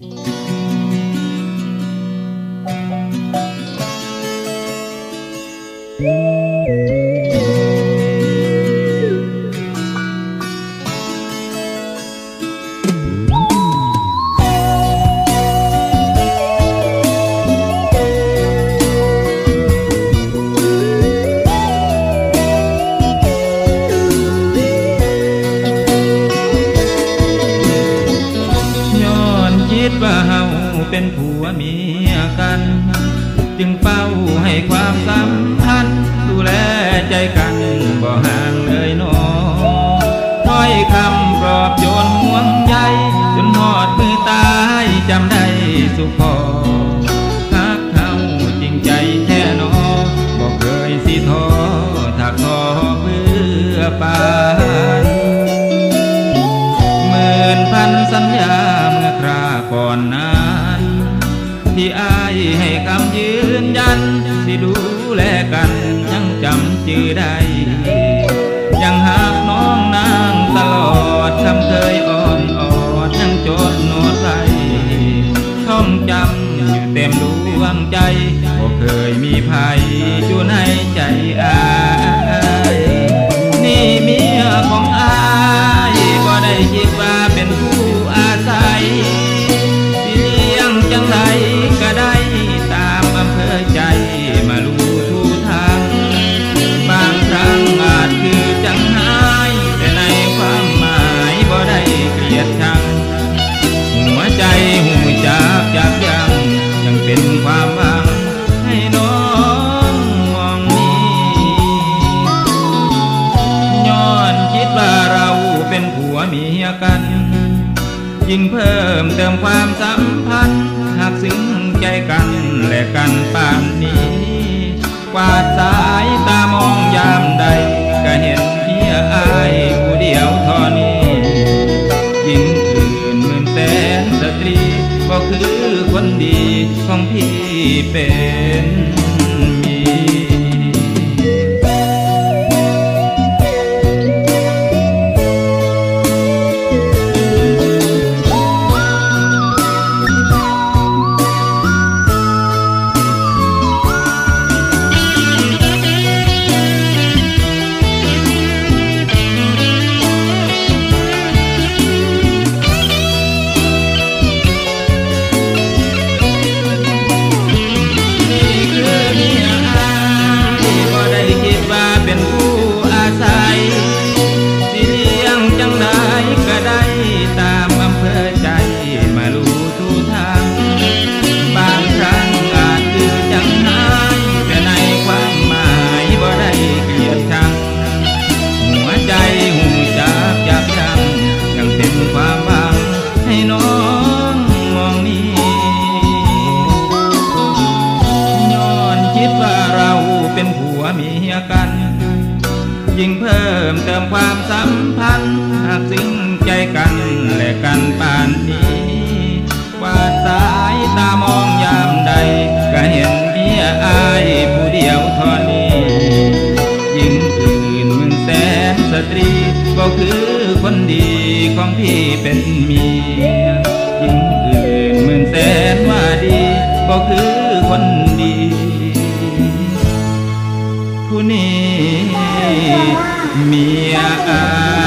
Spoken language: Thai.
ย้ ว่าเฮาเป็นผัวเมียกัน จึงเฝ้าให้ความสำคัญดูแลใจกันบ่ห่างเลยหนอถ้อยคำปลอบโยนห่วงใยจนหอดมือตายจำได้สุขพอฮักเฮาจริงใจแท้หนอบ่เคยสิท้อถ้าขอเพื่อปา ที่อายให้คำยืนยันสิดูแลกันยังจำจือได้ ยังหากน้องนางตลอดคำเคยอ่อนออดยังจดโน้ตไว้ท่องจำอยู่เต็มดวงใจบ่เคยมีภัยอยู่ในใจอาย เมียกัน ยิ่งเพิ่มเติมความสัมพันธ์ หากซึ้งใจกันและกันป่านนี้ กวาดสายตามองยามใด ก็เห็นเมียอายผู้เดียวท่านี้ ยิ่งอื่นหมื่นแสนสตรี ก็คือคนดีของพี่เป็น ยิ่งเพิ่มเติมความสัมพันธ์หากซึ้งใจกันและกันป่านนี้กวาดสายตามองยามใด ก็เห็นเมียอายผู้เดียวท่านี้ยิ่งอื่นหมื่นแสนสตรีก็คือคนดีของพี่เป็นเมียยิ่งอื่นหมื่นแสนว่าดี ก็คือคนดี minha alma.